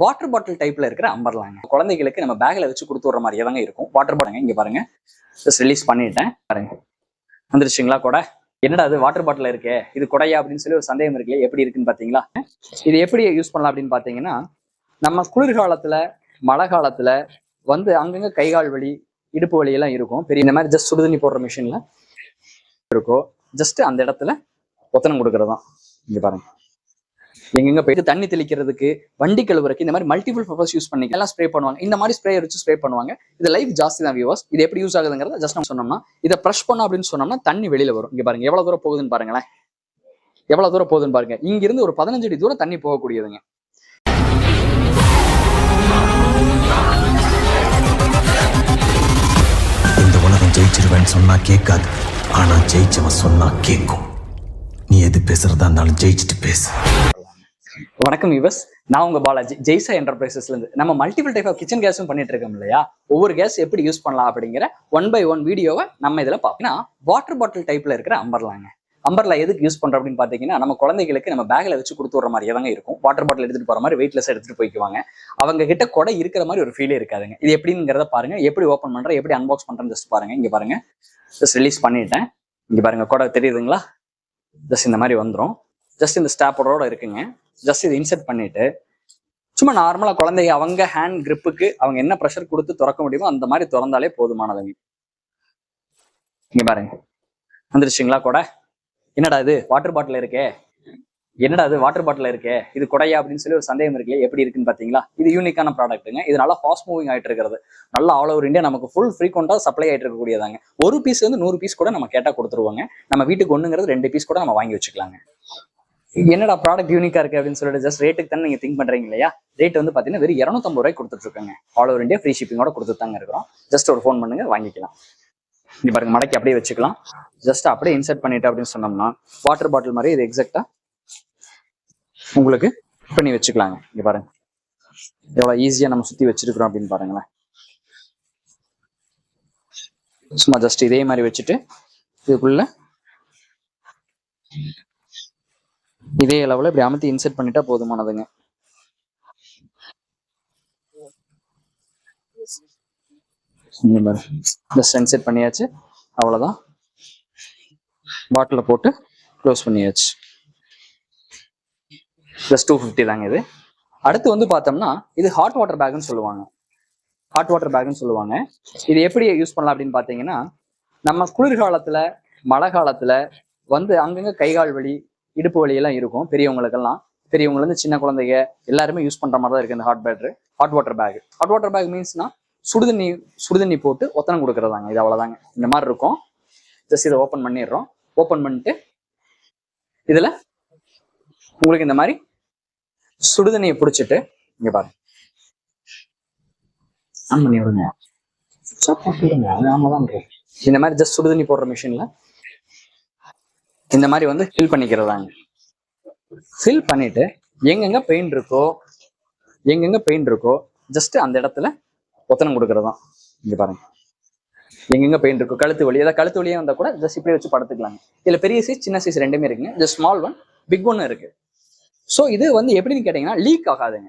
Water bottle டைப்ல இருக்கிற அம்பர்லாங்க குழந்தைகளுக்கு நம்ம பேக்ல வச்சு கொடுத்து விடுற மாதிரியே தாங்க இருக்கும். வாட்டர் பாட்டில் இங்க பாருங்க. ஜஸ்ட் ரிலீஸ் பண்ணிட்டேன். பாருங்க. வந்துருச்சுங்களா கூட? என்னடா அது வாட்டர் பாட்டில் இருக்கே. இது குடையா அப்படின்னு சொல்லி ஒரு சந்தேகம் இருக்குல்ல எப்படி இருக்குன்னு பாத்தீங்களா? இது எப்படி யூஸ் பண்ணலாம் அப்படின்னு பாத்தீங்கன்னா நம்ம குளிர்காலத்துல மழை காலத்துல வந்து அங்கங்க கை கால் வலி இடுப்பு வலி எல்லாம் இருக்கும். பெரிய இந்த மாதிரி ஜஸ்ட் சுடுதண்ணி போடுற மிஷின்ல இருக்கும் ஜஸ்ட் அந்த இடத்துல ஒத்தனம் கொடுக்கறதான் இங்க பாருங்க. எங்கெங்க போயிட்டு தண்ணி தெளிக்கிறதுக்கு வண்டி கழுவுறதுக்கு இந்த மாதிரி மல்டிபிள் பர்பஸ் யூஸ் பண்ணி எல்லாம் ஸ்ப்ரே பண்ணுவாங்க. இந்த மாதிரி ஸ்ப்ரே வச்சு ஸ்ப்ரே பண்ணுவாங்க. இது லைஃப் ஜாஸ்தி தான் வியூவர்ஸ் இது எப்படி யூஸ் ஆகுதுங்கிறத ஜஸ்ட் நம்ம சொன்னோம்னா இதை ப்ரஷ் பண்ணோம் அப்படின்னு சொன்னோம்னா தண்ணி வெளியில வரும். இங்க பாருங்க எவ்வளவு தூரம் போகுதுன்னு பாருங்களேன். எவ்வளவு தூரம் போகுதுன்னு பாருங்க. இங்க இருந்து ஒரு பதினஞ்சு அடி தூரம் தண்ணி போகக்கூடியதுங்க. இந்த உலகம் ஜெயிச்சிருவேன்னு சொன்னா கேட்காது. ஆனா ஜெயிச்சவன் சொன்னா கேட்கும். நீ எது பேசுறதா இருந்தாலும் ஜெயிச்சுட்டு பேசு. வணக்கம் யுவஸ் நான் உங்க பாலாஜி. ஜெய்சா என்டர்பிரைசஸ்ல இருந்து நம்ம மல்டிபிள் டைப் ஆஃப் கிச்சன் கேஸும் பண்ணிட்டு இருக்கோம் இல்லையா? ஒவ்வொரு கேஸ் எப்படி யூஸ் பண்ணலாம் அப்படிங்கிற ஒன் பை ஒன் வீடியோவை நம்ம இதுல பார்ப்போம். வாட்டர் பாட்டில் டைப்ல இருக்கிற அம்பர்லாங்க அம்பர்லா எதுக்கு யூஸ் பண்றோம் அப்படின்னு பாத்தீங்கன்னா நம்ம குழந்தைகளுக்கு நம்ம பேக்ல வச்சு கொடுத்து விடுற மாதிரியே தாங்க இருக்கும். வாட்டர் பாட்டில் எடுத்துட்டு போற மாதிரி வெயிட்லெஸ் எடுத்துட்டு போய்க்குவாங்க. அவங்க கிட்ட கொடை இருக்கிற மாதிரி ஒரு ஃபீலே இருக்காதுங்க. இது எப்படிங்கிறத பாருங்க. எப்படி ஓப்பன் பண்றேன் எப்படி அன்பாக்ஸ் பண்றேன் ஜஸ்ட் பாருங்க. இங்க பாருங்க. ஜஸ்ட் ரிலீஸ் பண்ணிட்டேன். இங்க பாருங்க கொடை தெரியுதுங்களா? ஜஸ்ட் இந்த மாதிரி வந்துரும். ஜஸ்ட் இந்த ஸ்டாப்பரோட இருக்குங்க. ஜஸ்ட் இது இன்செர்ட் பண்ணிட்டு சும்மா நார்மலா குழந்தைங்க அவங்க ஹேண்ட் கிரிப்புக்கு அவங்க என்ன ப்ரெஷர் கொடுத்து திறக்க முடியுமோ அந்த மாதிரி திறந்தாலே போதுமானதுங்க. இங்க பாருங்க. வந்துருச்சுங்களா கொடை? என்னடா இது? வாட்டர் பாட்டில் இருக்கே. என்னடா இது? வாட்டர் பாட்டில் இருக்கே. இது கொடையா அப்படின்னு சொல்லி ஒரு சந்தேகம் இருக்குல்ல எப்படி இருக்குன்னு பாத்தீங்களா? இது யூனிக்கான ப்ராடக்ட்டுங்க இது நல்லா ஃபாஸ்ட் மூவிங் ஆயிட்டு இருக்கிறது. நல்லா ஆல் ஓவர் இந்தியா நமக்கு ஃபுல் ஃப்ரீக்வெண்டா சப்ளை ஆயிட்டு இருக்கக்கூடியதாங்க. ஒரு பீஸ் வந்து நூறு பீஸ் கூட நம்ம கேட்டா கொடுத்துருவாங்க. நம்ம வீட்டுக்கு ஒண்ணுங்கிறது ரெண்டு பீஸ் கூட நம்ம வாங்கி வச்சுக்கலாங்க. என்னடா ப்ராடக்ட் யூனிக்கா இருக்கு அப்படின்னு சொல்லிட்டு ஜஸ்ட் ரேட்டுக்கு தானே நீங்க திங்க் பண்றீங்க இல்லையா? ரேட் வந்து பாத்தீங்கன்னா வெறும் இரநூத்தம்பது ரூபாய் கொடுத்துட்டு இருக்காங்க ஆல் ஓவர் இந்தியா ஃப்ரீ ஷிப்பிங்கோட கொடுத்துட்டு தாங்க இருக்கிறோம். ஜஸ்ட் ஒரு ஃபோன் பண்ணுங்க வாங்கிக்கலாம். இங்க பாருங்க மடக்கி அப்படியே வச்சுக்கலாம். ஜஸ்ட் அப்படியே இன்சர்ட் பண்ணிட்டு அப்படின்னு சொன்னோம்னா வாட்டர் பாட்டில் மாதிரி இது எக்ஸாக்டா உங்களுக்கு பண்ணி வச்சுக்கலாங்க. இங்க பாருங்க. எவ்வளவு ஈஸியா நம்ம சுத்தி வச்சிருக்கிறோம் அப்படின்னு பாருங்களேன். சும்மா ஜஸ்ட் இதே மாதிரி வச்சுட்டு இதுக்குள்ள இதே அளவில் இப்படி அமுத்தி இன்செர்ட் பண்ணிட்டா போதுமானதுங்க. ஜஸ்ட் இன்செர்ட் பண்ணியாச்சு. அவ்வளவுதான். பாட்டில போட்டு க்ளோஸ் பண்ணியாச்சு. ப்ளஸ் டூ ஃபிஃப்டி தாங்க இது. அடுத்து வந்து பார்த்தோம்னா இது ஹாட் வாட்டர் பேக்னு சொல்லுவாங்க. ஹாட் வாட்டர் பேக்னு சொல்லுவாங்க. இது எப்படி யூஸ் பண்ணலாம் அப்படின்னு பார்த்தீங்கன்னா நம்ம குளிர்காலத்துல மழை காலத்துல வந்து அங்கங்க கை கால் வலி இடுப்பு வலி எல்லாம் இருக்கும் பெரியவங்களுக்கெல்லாம். பெரியவங்கல இருந்து சின்ன குழந்தைங்க எல்லாருமே யூஸ் பண்ற மாதிரி தான் இருக்கு இந்த hot batter hot water bag hot water bag மீன்ஸ்னா சுடுதண்ணி சுடுதண்ணி போட்டு ஒத்தனம் கொடுக்கறதாங்க. இது அவ்வளவுதாங்க. இந்த மாதிரி இருக்கும். ஜஸ்ட் இதை ஓப்பன் பண்ணிடுறோம். ஓப்பன் பண்ணிட்டு இதுல உங்களுக்கு இந்த மாதிரி சுடுதண்ணியை பிடிச்சிட்டு இங்க பாருங்க. ஆன் பண்ணி விடுங்க. இந்த மாதிரி ஜஸ்ட் சுடுதண்ணி போடுற மிஷின்ல இந்த மாதிரி வந்து ஃபில் பண்ணிக்கிறதாங்க. ஃபில் பண்ணிட்டு எங்கெங்க பெயின் இருக்கோ எங்கெங்க பெயின் இருக்கோ ஜஸ்ட் அந்த இடத்துல ஒத்தனம் கொடுக்கறதா இங்க பாருங்க. எங்கெங்க பெயின் இருக்கோ கழுத்து வலி ஏதாவது கழுத்து வலியே வந்தா கூட ஜஸ்ட் இப்படியே வச்சு படுத்துக்கலாங்க. இதுல பெரிய சைஸ் சின்ன சைஸ் ரெண்டுமே இருக்குங்க. Just small one big one இருக்கு. ஸோ இது வந்து எப்படின்னு கேட்டீங்கன்னா லீக் ஆகாதுங்க.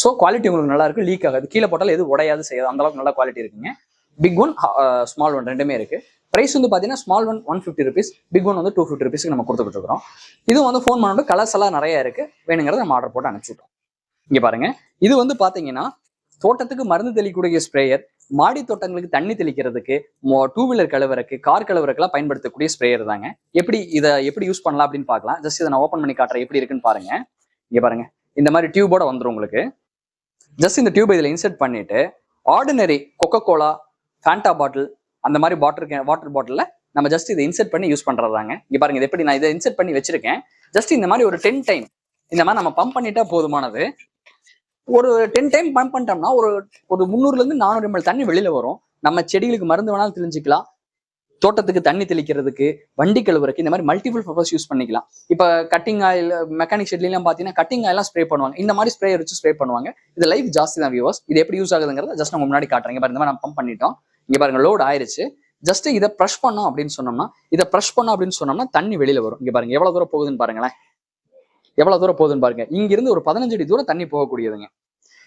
ஸோ குவாலிட்டி உங்களுக்கு நல்லா இருக்கும் லீக் ஆகாது. கீழே போட்டாலும் எதுவும் உடையாது செய்யாது. அந்த அளவுக்கு நல்ல குவாலிட்டி இருக்குங்க. பிக் ஒன் ஸ்மால் ஒன் ரெண்டுமே இருக்கு. ப்ரைஸ் வந்து பார்த்தீங்கன்னா small one one fifty rupees big one வந்து டூ ஃபிஃப்டி ருபீஸ்க்கு நம்ம கொடுத்துட்டு இருக்கிறோம் இதுவும் வந்து ஃபோன் பண்ணோட கலர்ஸ் எல்லாம் நிறைய இருக்கு. வேணுங்கிறத நம்ம ஆர்டர் போட்டு அனுப்பிச்சுட்டோம் இங்கே பாருங்க. இது வந்து பார்த்தீங்கன்னா தோட்டத்துக்கு மருந்து தெளிக்கக்கூடிய ஸ்ப்ரேயர் மாடி தோட்டங்களுக்கு தண்ணி தெளிக்கிறதுக்கு டூ வீலர் கழுவுறக்கு கார் கழுவுறக்கெல்லாம் பயன்படுத்தக்கூடிய ஸ்ப்ரேயர் தாங்க. எப்படி இதை எப்படி யூஸ் பண்ணலாம் அப்படின்னு பார்க்கலாம். ஜஸ்ட் இதை நான் ஓப்பன் பண்ணி காட்டுறேன். எப்படி இருக்குன்னு பாருங்க. இங்கே பாருங்க. இந்த மாதிரி டியூபோட வந்துடும் உங்களுக்கு. ஜஸ்ட் இந்த டியூப் இதில் இன்செர்ட் பண்ணிட்டு ordinary Coca Cola Fanta bottle அந்த மாதிரி வாட்டர் வாட்டர் பாட்டிலில் நம்ம ஜஸ்ட் இதை இன்செர்ட் பண்ணி யூஸ் பண்ணுறதாங்க இங்கே பாருங்க இது எப்படி நான் இதை இன்செர்ட் பண்ணி வச்சிருக்கேன். ஜஸ்ட் இந்த மாதிரி ஒரு டென் டைம் இந்த மாதிரி நம்ம பம்ப் பண்ணிட்டா போதுமானது. ஒரு டென் டைம் பம்ப் பண்ணிட்டோம்னா ஒரு ஒரு முந்நூறுல இருந்து நானூறு எம்எல் தண்ணி வெளியில் வரும். நம்ம செடிகளுக்கு மருந்து வேணாலும் தெளிஞ்சிக்கலாம். தோட்டத்துக்கு தண்ணி தெளிக்கிறதுக்கு வண்டி கழுவுறதுக்கு இந்த மாதிரி மல்டிபிள் பர்பஸ் யூஸ் பண்ணிக்கலாம். இப்போ கட்டிங் ஆயில் மெக்கானிக் ஷெட்லாம் பார்த்தீங்கன்னா கட்டிங் ஆயிலாம் ஸ்ப்ரே பண்ணுவாங்க. இந்த மாதிரி ஸ்ப்ரே வச்சு ஸ்ப்ரே பண்ணுவாங்க. இது லைஃப் ஜாஸ்தி தான் வியூவர்ஸ் இது எப்படி யூஸ் ஆகுதுங்கிறத ஜஸ்ட் நம்ம முன்னாடி காட்டுறேன். பாருங்க இந்த மாதிரி நம்ம பம்ப் பண்ணிட்டோம். இங்க பாருங்க லோட் ஆயிருச்சு. ஜஸ்ட் இதை ப்ரஷ் பண்ணோம் அப்படின்னு சொன்னோம்னா இதை ப்ரஷ் பண்ணோம் அப்படின்னு சொன்னோம்னா தண்ணி வெளியில வரும். இங்க பாருங்க எவ்வளவு தூரம் போகுதுன்னு பாருங்களேன். எவ்வளவு தூரம் போகுதுன்னு பாருங்க. இங்க இருந்து ஒரு பதினஞ்சு அடி தூரம் தண்ணி போகக்கூடியதுங்க.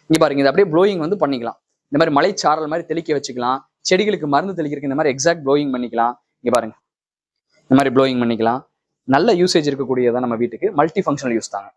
இங்க பாருங்க இது அப்படியே ப்ளோயிங் வந்து பண்ணிக்கலாம். இந்த மாதிரி மலைச்சாரல் மாதிரி தெளிக்க வச்சுக்கலாம். செடிகளுக்கு மருந்து தெளிக்கிறதுக்கு இந்த மாதிரி எக்ஸாக்ட் ப்ளோயிங் பண்ணிக்கலாம். இங்க பாருங்க. இந்த மாதிரி ப்ளோயிங் பண்ணிக்கலாம். நல்ல யூசேஜ் இருக்கக்கூடியதான் நம்ம வீட்டுக்கு மல்டி ஃபங்க்ஷனல் யூஸ் தாங்க.